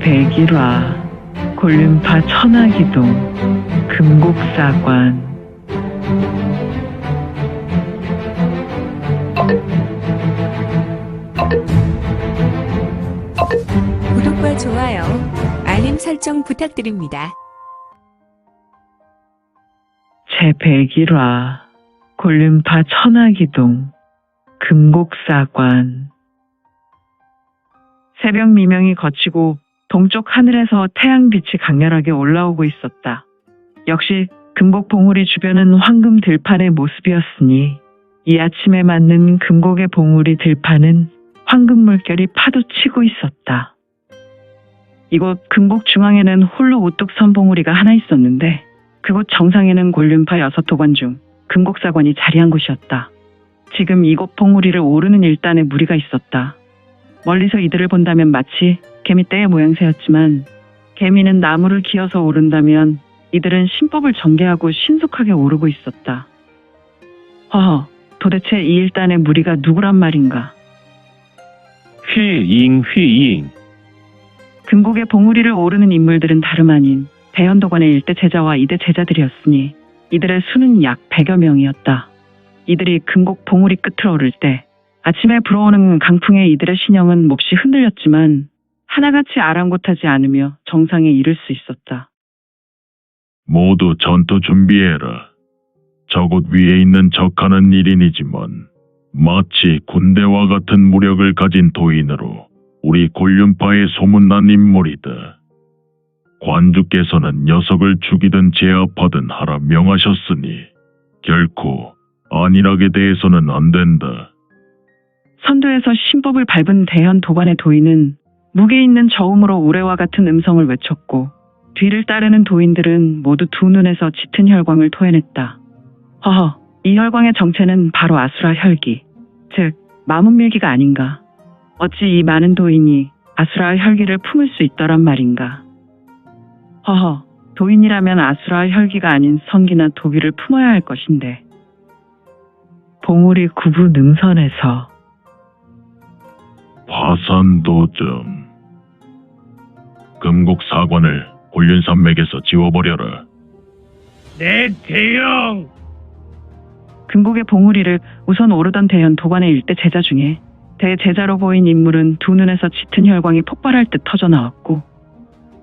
제101화 골륜파 천하기동 금곡사관 구독과 좋아요, 알림 설정 부탁드립니다. 제101화 골륜파 천하기동 금곡사관 새벽 미명이 거치고 동쪽 하늘에서 태양빛이 강렬하게 올라오고 있었다. 역시 금곡 봉우리 주변은 황금 들판의 모습이었으니 이 아침에 맞는 금곡의 봉우리 들판은 황금 물결이 파도치고 있었다. 이곳 금곡 중앙에는 홀로 우뚝 선 봉우리가 하나 있었는데 그곳 정상에는 골륜파 여섯 도관 중 금곡사관이 자리한 곳이었다. 지금 이곳 봉우리를 오르는 일단에 무리가 있었다. 멀리서 이들을 본다면 마치 개미떼의 모양새였지만 개미는 나무를 기어서 오른다면 이들은 신법을 전개하고 신속하게 오르고 있었다. 허허, 도대체 이 일단의 무리가 누구란 말인가? 휘잉 휘잉 금곡의 봉우리를 오르는 인물들은 다름 아닌 대현도관의 일대 제자와 이대 제자들이었으니 이들의 수는 약 100여 명이었다. 이들이 금곡 봉우리 끝을 오를 때 아침에 불어오는 강풍에 이들의 신형은 몹시 흔들렸지만 하나같이 아랑곳하지 않으며 정상에 이를 수 있었다. 모두 전투 준비해라. 저곳 위에 있는 적하는 일인이지만 마치 군대와 같은 무력을 가진 도인으로 우리 골륜파에 소문난 인물이다. 관주께서는 녀석을 죽이든 제압하든 하라 명하셨으니 결코 안일하게 대해서는 안 된다. 선두에서 신법을 밟은 대현 도관의 도인은 무게 있는 저음으로 우레와 같은 음성을 외쳤고 뒤를 따르는 도인들은 모두 두 눈에서 짙은 혈광을 토해냈다. 허허, 이 혈광의 정체는 바로 아수라 혈기, 즉 마문밀기가 아닌가. 어찌 이 많은 도인이 아수라 혈기를 품을 수 있더란 말인가. 허허, 도인이라면 아수라 혈기가 아닌 성기나 도기를 품어야 할 것인데. 봉우리 구부 능선에서 화산도점 금곡 사관을 곤륜산맥에서 지워버려라. 내 대형 금곡의 봉우리를 우선 오르던 대현 도관의 일대 제자 중에 대제자로 보인 인물은 두 눈에서 짙은 혈광이 폭발할 듯 터져 나왔고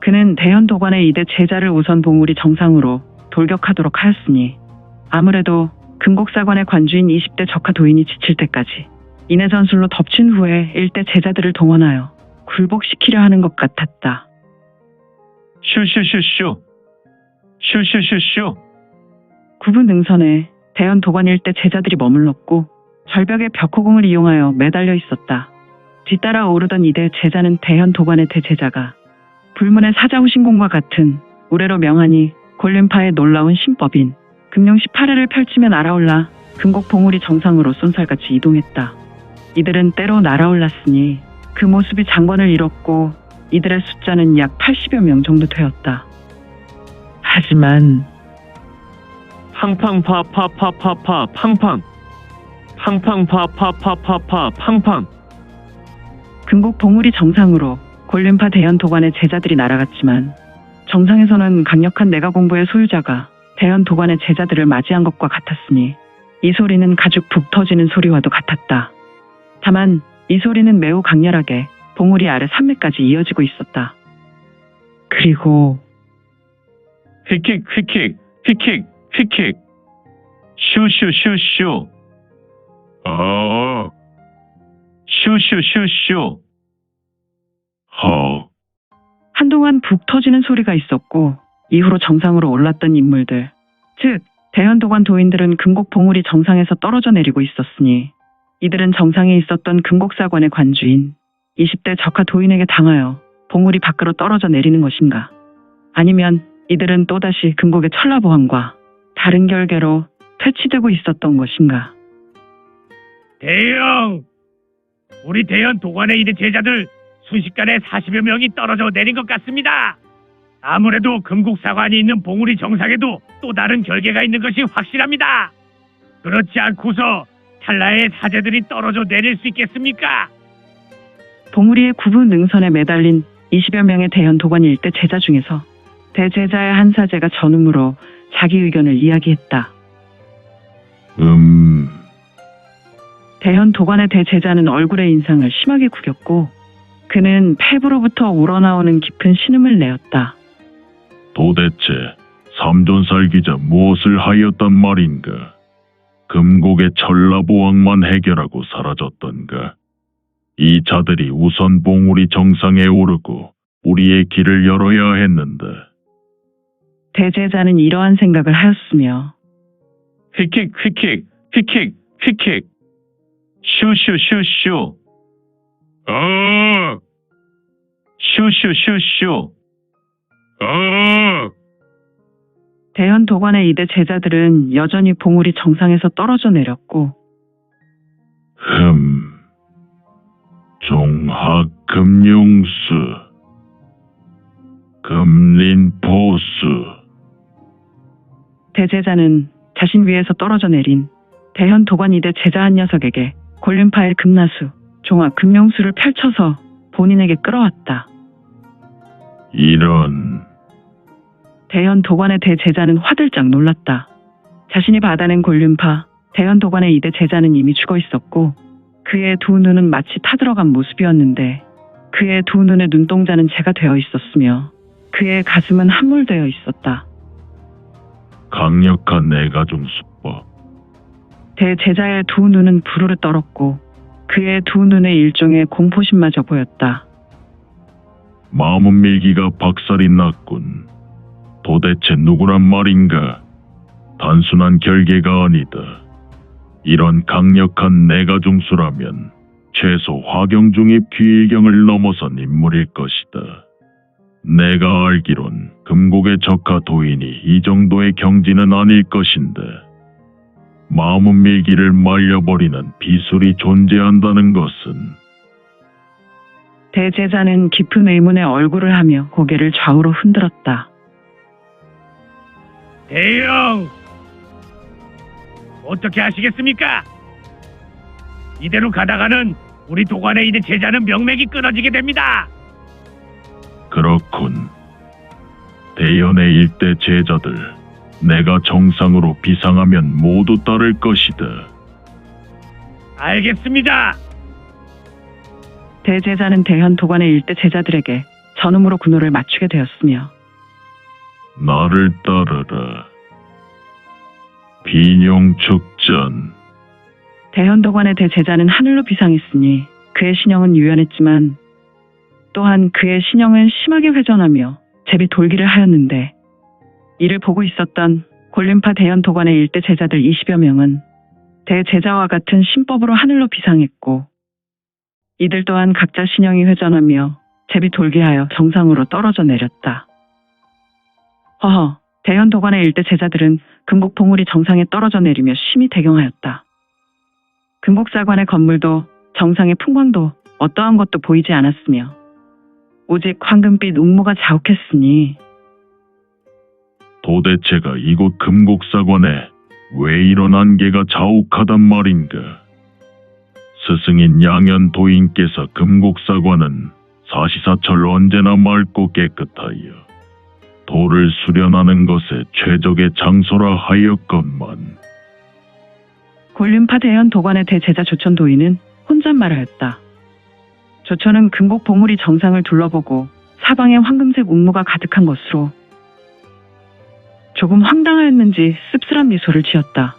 그는 대현 도관의 이대 제자를 우선 봉우리 정상으로 돌격하도록 하였으니 아무래도 금곡사관의 관주인 20대 적하 도인이 지칠 때까지 인해 전술로 덮친 후에 일대 제자들을 동원하여 굴복시키려 하는 것 같았다. 슈슈슈슈 슈슈슈슈 구분 능선에 대현 도관 일대 제자들이 머물렀고 절벽에 벽호공을 이용하여 매달려 있었다. 뒤따라 오르던 이대 제자는 대현 도관의 대제자가 불문의 사자후 신공과 같은 우레로 명하니 골륜파의 놀라운 신법인 금룡시 8회를 펼치며 날아올라 금곡 봉우리 정상으로 쏜살같이 이동했다. 이들은 때로 날아올랐으니 그 모습이 장관을 잃었고 이들의 숫자는 약 80여 명 정도 되었다. 하지만 팡팡파파파파파 팡팡 팡팡파파파파파 팡팡 금곡 봉우리 정상으로 골륜파 대현 도관의 제자들이 날아갔지만 정상에서는 강력한 내가 공부의 소유자가 대현 도관의 제자들을 맞이한 것과 같았으니 이 소리는 가죽 북 터지는 소리와도 같았다. 다만 이 소리는 매우 강렬하게 봉우리 아래 산맥까지 이어지고 있었다. 그리고 휙킥 휙킥 휙킥 휙킥 슈슈슈슈. 아, 슈슈슈슈. 허, 한동안 북 터지는 소리가 있었고 이후로 정상으로 올랐던 인물들, 즉 대현 도관 도인들은 금곡 봉우리 정상에서 떨어져 내리고 있었으니 이들은 정상에 있었던 금곡사관의 관주인 20대 적하 도인에게 당하여 봉우리 밖으로 떨어져 내리는 것인가? 아니면 이들은 또다시 금곡의 천라보안과 다른 결계로 퇴치되고 있었던 것인가? 대형! 우리 대현 도관에 있는 제자들 순식간에 40여 명이 떨어져 내린 것 같습니다. 아무래도 금국사관이 있는 봉우리 정상에도 또 다른 결계가 있는 것이 확실합니다. 그렇지 않고서 탈라의 사제들이 떨어져 내릴 수 있겠습니까? 봉우리의 구분 능선에 매달린 20여 명의 대현 도관 일대 제자 중에서 대제자의 한 사제가 전음으로 자기 의견을 이야기했다. 음, 대현 도관의 대제자는 얼굴의 인상을 심하게 구겼고 그는 폐부로부터 우러나오는 깊은 신음을 내었다. 도대체 삼존살 기자 무엇을 하였단 말인가? 금곡의 천라보왕만 해결하고 사라졌던가? 이 자들이 우선 봉우리 정상에 오르고 우리의 길을 열어야 했는데 대제자는 이러한 생각을 하였으며 휙킥 휙킥 휙킥 휙킥 슈슈슈슈 아! 슈슈슈슈 아! 대현 도관의 이대 제자들은 여전히 봉우리 정상에서 떨어져 내렸고 흠, 종합금융수, 금린포수, 대제자는 자신 위에서 떨어져 내린 대현 도관 이대 제자 한 녀석에게 골륜파일 금나수, 종합 금용수를 펼쳐서 본인에게 끌어왔다. 이런, 대현 도관의 대제자는 화들짝 놀랐다. 자신이 받아낸 골륜파, 대현 도관의 이대 제자는 이미 죽어 있었고 그의 두 눈은 마치 타들어간 모습이었는데 그의 두 눈의 눈동자는 재가 되어 있었으며 그의 가슴은 함몰되어 있었다. 강력한 내가중 수법, 대제자의 두 눈은 부르르 떨었고 그의 두 눈에 일종의 공포심마저 보였다. 마음은 밀기가 박살이 났군. 도대체 누구란 말인가? 단순한 결계가 아니다. 이런 강력한 내가 중수라면 최소 화경중입 귀일경을 넘어선 인물일 것이다. 내가 알기론 금곡의 적하 도인이 이 정도의 경지는 아닐 것인데 마음은 밀기를 말려버리는 비술이 존재한다는 것은 대제자는 깊은 의문의 얼굴을 하며 고개를 좌우로 흔들었다. 대형! 어떻게 하시겠습니까? 이대로 가다가는 우리 도관에 있는 제자는 명맥이 끊어지게 됩니다. 그렇군. 대연의 일대 제자들, 내가 정상으로 비상하면 모두 따를 것이다. 알겠습니다. 대제자는 대현 도관의 일대 제자들에게 전음으로 군호를 맞추게 되었으며 나를 따르라. 비룡축전, 대현 도관의 대제자는 하늘로 비상했으니 그의 신형은 유연했지만 또한 그의 신형은 심하게 회전하며 제비 돌기를 하였는데 이를 보고 있었던 골륜파 대현 도관의 일대 제자들 20여 명은 대제자와 같은 신법으로 하늘로 비상했고 이들 또한 각자 신형이 회전하며 제비 돌게 하여 정상으로 떨어져 내렸다. 허허, 대현 도관의 일대 제자들은 금곡 봉우리 정상에 떨어져 내리며 심히 대경하였다. 금곡사관의 건물도 정상의 풍광도 어떠한 것도 보이지 않았으며 오직 황금빛 웅모가 자욱했으니 도대체가 이곳 금곡사관에 왜 이런 안개가 자욱하단 말인가? 스승인 양현 도인께서 금곡사관은 사시사철 언제나 맑고 깨끗하여 돌을 수련하는 것에 최적의 장소라 하였건만 골륜파 대현 도관의 대제자 조천 도인은 혼잣말하였다. 조천은 금곡 봉우리 정상을 둘러보고 사방에 황금색 웅모가 가득한 것으로 조금 황당하였는지 씁쓸한 미소를 지었다.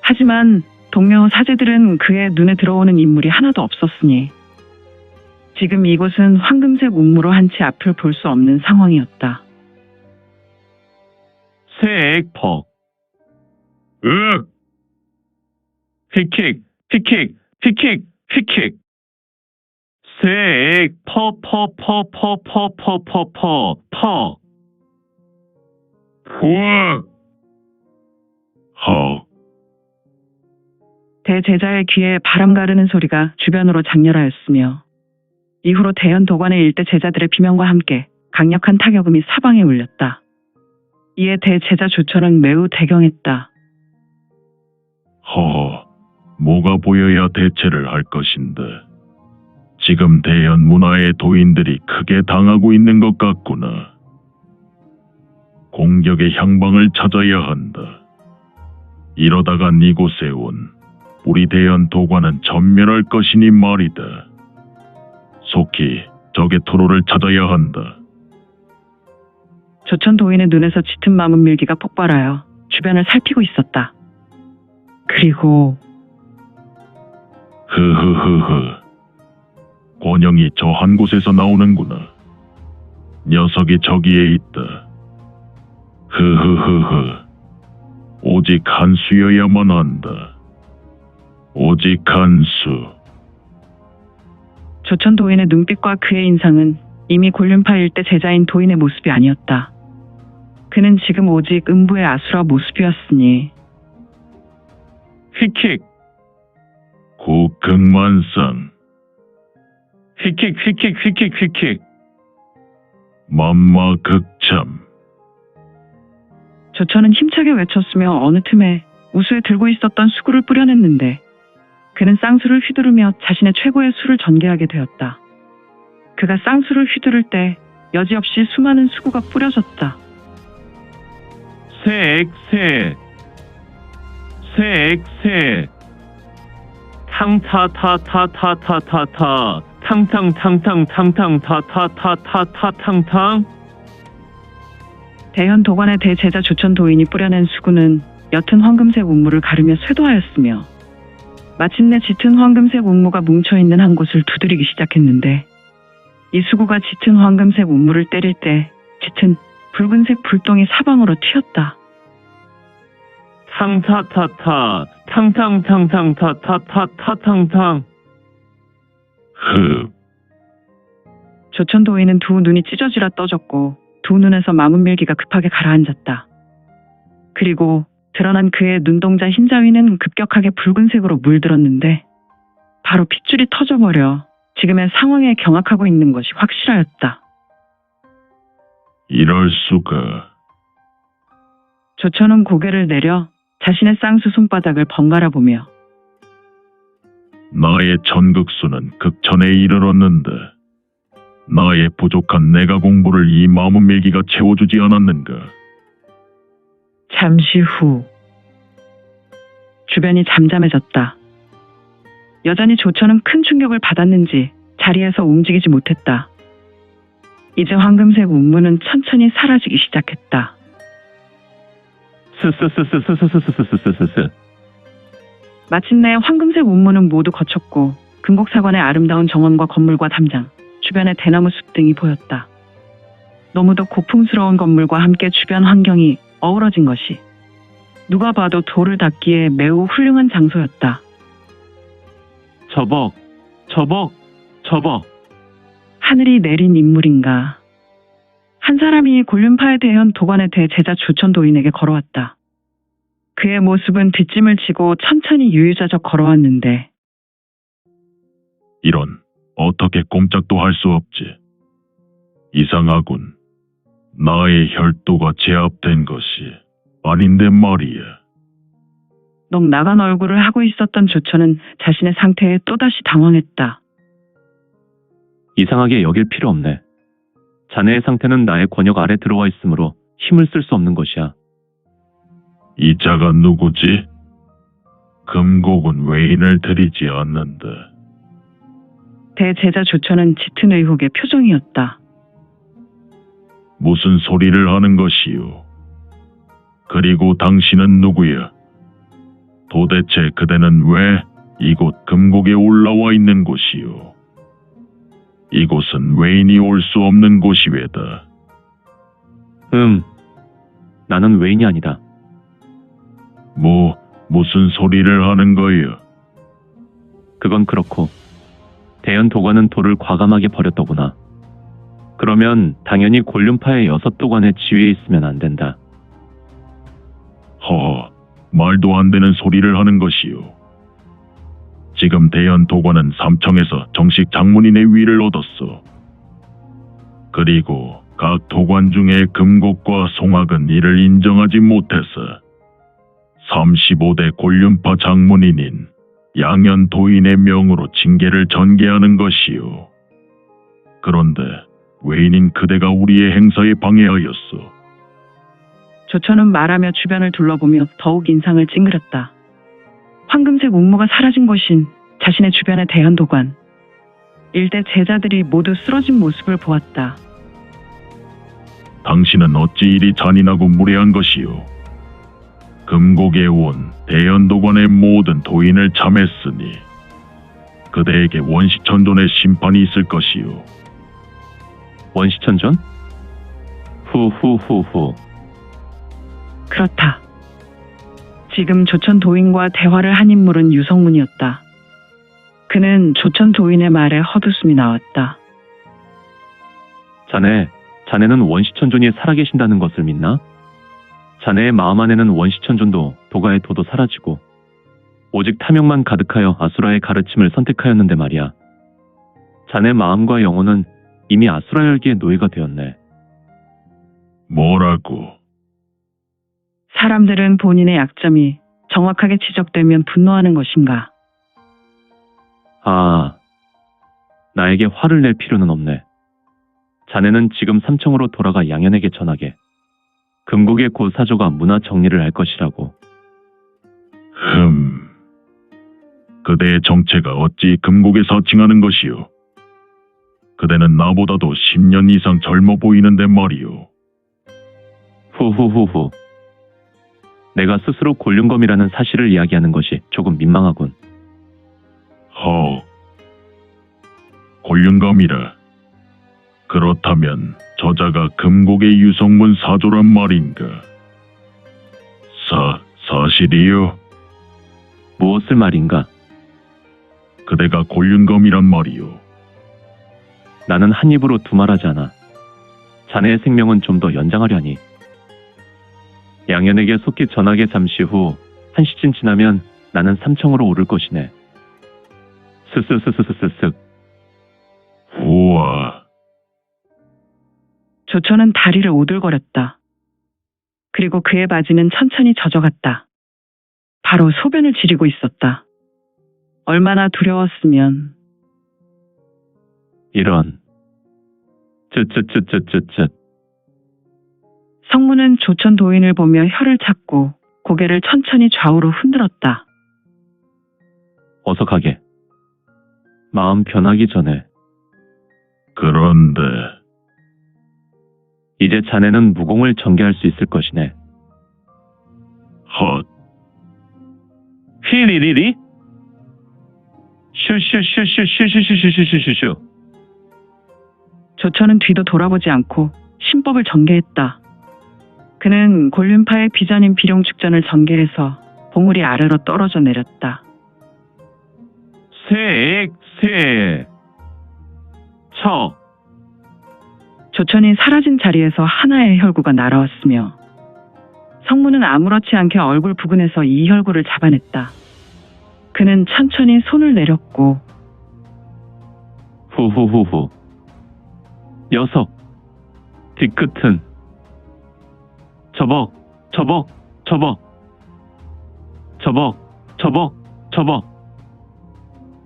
하지만 동료 사제들은 그의 눈에 들어오는 인물이 하나도 없었으니 지금 이곳은 황금색 웅무로 한 채 앞을 볼 수 없는 상황이었다. 세액퍽 으악! 휙킥 휙킥 휙킥 휙킥 세액 퍼 퍼 퍼 퍼 퍼 퍼 퍼퍼 후악! 헉! 대제자의 귀에 바람 가르는 소리가 주변으로 장렬하였으며 이후로 대현 도관의 일대 제자들의 비명과 함께 강력한 타격음이 사방에 울렸다. 이에 대제자 조철은 매우 대경했다. 허허, 뭐가 보여야 대체를 할 것인데. 지금 대현 문화의 도인들이 크게 당하고 있는 것 같구나. 공격의 향방을 찾아야 한다. 이러다간 이곳에 온 우리 대현 도관은 전멸할 것이니 말이다. 속히 적의 토로를 찾아야 한다. 조천 도인의 눈에서 짙은 마문 밀기가 폭발하여 주변을 살피고 있었다. 그리고 흐흐흐흐. 권영이 저 한 곳에서 나오는구나. 녀석이 저기에 있다. 흐흐흐흐. 오직 한 수여야만 한다. 오직 한 수. 조천 도인의 눈빛과 그의 인상은 이미 골륜파 일대 제자인 도인의 모습이 아니었다. 그는 지금 오직 음부의 아수라 모습이었으니 휙킥, 국극만상. 휙킥, 휙킥, 휙킥, 휙킥. 만마극참. 조천은 힘차게 외쳤으며 어느 틈에 우수에 들고 있었던 수구를 뿌려냈는데 그는 쌍수를 휘두르며 자신의 최고의 수를 전개하게 되었다. 그가 쌍수를 휘두를 때 여지없이 수많은 수구가 뿌려졌다. 색, 색. 탕타타타타타타타. 탕탕탕탕탕탕타타타타타탕탕. 대현 도관의 대제자 조천 도인이 뿌려낸 수구는 옅은 황금색 운무를 가르며 쇄도하였으며 마침내 짙은 황금색 운무가 뭉쳐있는 한 곳을 두드리기 시작했는데 이 수구가 짙은 황금색 운무를 때릴 때 짙은 붉은색 불똥이 사방으로 튀었다. 탕타타타. 탕탕탕탕타타타타탕탕. 흡. 조천 도인은 두 눈이 찢어지라 떠졌고 두 눈에서 마문밀기가 급하게 가라앉았다. 그리고 드러난 그의 눈동자 흰자위는 급격하게 붉은색으로 물들었는데 바로 핏줄이 터져버려 지금의 상황에 경악하고 있는 것이 확실하였다. 이럴 수가. 조천은 고개를 내려 자신의 쌍수 손바닥을 번갈아 보며 나의 전극수는 극천에 이르렀는데 나의 부족한 내가 공부를 이 마문밀기가 채워주지 않았는가? 잠시 후 주변이 잠잠해졌다. 여전히 조천은 큰 충격을 받았는지 자리에서 움직이지 못했다. 이제 황금색 운무는 천천히 사라지기 시작했다. 스스스스스스스스스스스. 마침내 황금색 운무는 모두 거쳤고 금곡사관의 아름다운 정원과 건물과 담장, 주변의 대나무 숲 등이 보였다. 너무도 고풍스러운 건물과 함께 주변 환경이 어우러진 것이 누가 봐도 돌을 닦기에 매우 훌륭한 장소였다. 저벅, 저벅, 저벅. 하늘이 내린 인물인가. 한 사람이 골륜파에 대한 도관의 대제자 조천 도인에게 걸어왔다. 그의 모습은 뒷짐을 지고 천천히 유유자적 걸어왔는데 이런 어떻게 꼼짝도 할 수 없지. 이상하군. 나의 혈도가 제압된 것이 아닌데 말이야. 넋 나간 얼굴을 하고 있었던 조천은 자신의 상태에 또다시 당황했다. 이상하게 여길 필요 없네. 자네의 상태는 나의 권역 아래 들어와 있으므로 힘을 쓸 수 없는 것이야. 이 자가 누구지? 금곡은 외인을 들이지 않는다. 대제자 조천은 짙은 의혹의 표정이었다. 무슨 소리를 하는 것이오? 그리고 당신은 누구야? 도대체 그대는 왜 이곳 금곡에 올라와 있는 곳이오? 이곳은 외인이 올 수 없는 곳이외다. 음, 나는 외인이 아니다. 뭐, 무슨 소리를 하는 거야? 그건 그렇고 대연 도관은 돌을 과감하게 버렸더구나. 그러면 당연히 골륜파의 여섯 도관의 지위에 있으면 안 된다. 허허, 말도 안 되는 소리를 하는 것이오. 지금 대현 도관은 삼청에서 정식 장문인의 위를 얻었어. 그리고 각 도관 중에 금곡과 송악은 이를 인정하지 못해서 35대 골륜파 장문인인 양현 도인의 명으로 징계를 전개하는 것이요. 그런데 외인인 그대가 우리의 행사에 방해하였어. 조천은 말하며 주변을 둘러보며 더욱 인상을 찡그렸다. 황금색 옥모가 사라진 곳인 자신의 주변의 대현도관. 일대 제자들이 모두 쓰러진 모습을 보았다. 당신은 어찌 이리 잔인하고 무례한 것이요. 금곡에 온 대연도관의 모든 도인을 참했으니 그대에게 원시천존의 심판이 있을 것이요. 원시천존? 후후후후. 그렇다. 지금 조천 도인과 대화를 한 인물은 유성문이었다. 그는 조천 도인의 말에 헛웃음이 나왔다. 자네, 자네는 원시천존이 살아계신다는 것을 믿나? 자네의 마음 안에는 원시천존도 도가의 도도 사라지고 오직 탐욕만 가득하여 아수라의 가르침을 선택하였는데 말이야. 자네 마음과 영혼은 이미 아수라 열기의 노예가 되었네. 뭐라고? 사람들은 본인의 약점이 정확하게 지적되면 분노하는 것인가? 아, 나에게 화를 낼 필요는 없네. 자네는 지금 삼청으로 돌아가 양현에게 전하게. 금국의 고 사조가 문화 정리를 할 것이라고. 흠. 그대의 정체가 어찌 금곡에 사칭하는 것이요. 그대는 나보다도 10년 이상 젊어 보이는데 말이요. 후후후후. 내가 스스로 골륜검이라는 사실을 이야기하는 것이 조금 민망하군. 허. 곤륜감이라. 그렇다면 저자가 금곡의 유성문 사조란 말인가? 사, 사실이요? 무엇을 말인가? 그대가 곤륜검이란 말이요. 나는 한 입으로 두 말하지 않아. 자네의 생명은 좀 더 연장하려니. 양현에게 속히 전하게 잠시 후 한시쯤 지나면 나는 삼청으로 오를 것이네. 스스스스스스쓱. 우와. 조천은 다리를 오들거렸다. 그리고 그의 바지는 천천히 젖어갔다. 바로 소변을 지리고 있었다. 얼마나 두려웠으면 이런. 쯧쯧쯧쯧쯧쯧. 성문은 조천 도인을 보며 혀를 찾고 고개를 천천히 좌우로 흔들었다. 어서 가게. 마음 변하기 전에 그런데 이제 자네는 무공을 전개할 수 있을 것이네. 헛 휘리리리? 슈슈슈슈슈슈슈슈슈슈슈. 조천은 뒤도 돌아보지 않고 신법을 전개했다. 그는 골륜파의 비전인 비룡축전을 전개해서 봉우리 아래로 떨어져 내렸다. 세액 세. 쳐. 조천이 사라진 자리에서 하나의 혈구가 날아왔으며 성문은 아무렇지 않게 얼굴 부근에서 이 혈구를 잡아냈다. 그는 천천히 손을 내렸고 후후후후. 녀석. 뒤끝은. 저벅, 저벅, 저벅. 저벅, 저벅, 저벅.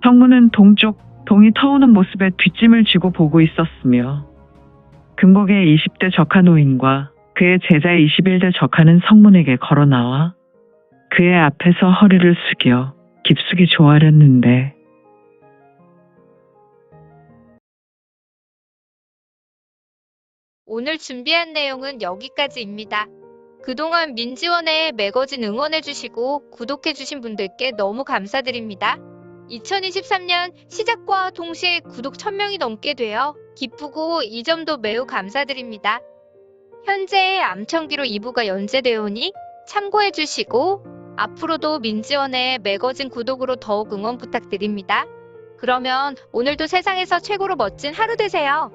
성문은 동쪽 동이 터오는 모습에 뒷짐을 쥐고 보고 있었으며 금곡의 20대 적하 노인과 그의 제자 21대 적하는 성문에게 걸어 나와 그의 앞에서 허리를 숙여 깊숙이 조아렸는데 오늘 준비한 내용은 여기까지입니다. 그동안 민지원에 매거진 응원해주시고 구독해주신 분들께 너무 감사드립니다. 2023년 시작과 동시에 구독 1000명이 넘게 되어 기쁘고 이 점도 매우 감사드립니다. 현재 암청기로 2부가 연재되오니 참고해주시고 앞으로도 민지원의 매거진 구독으로 더욱 응원 부탁드립니다. 그러면 오늘도 세상에서 최고로 멋진 하루 되세요.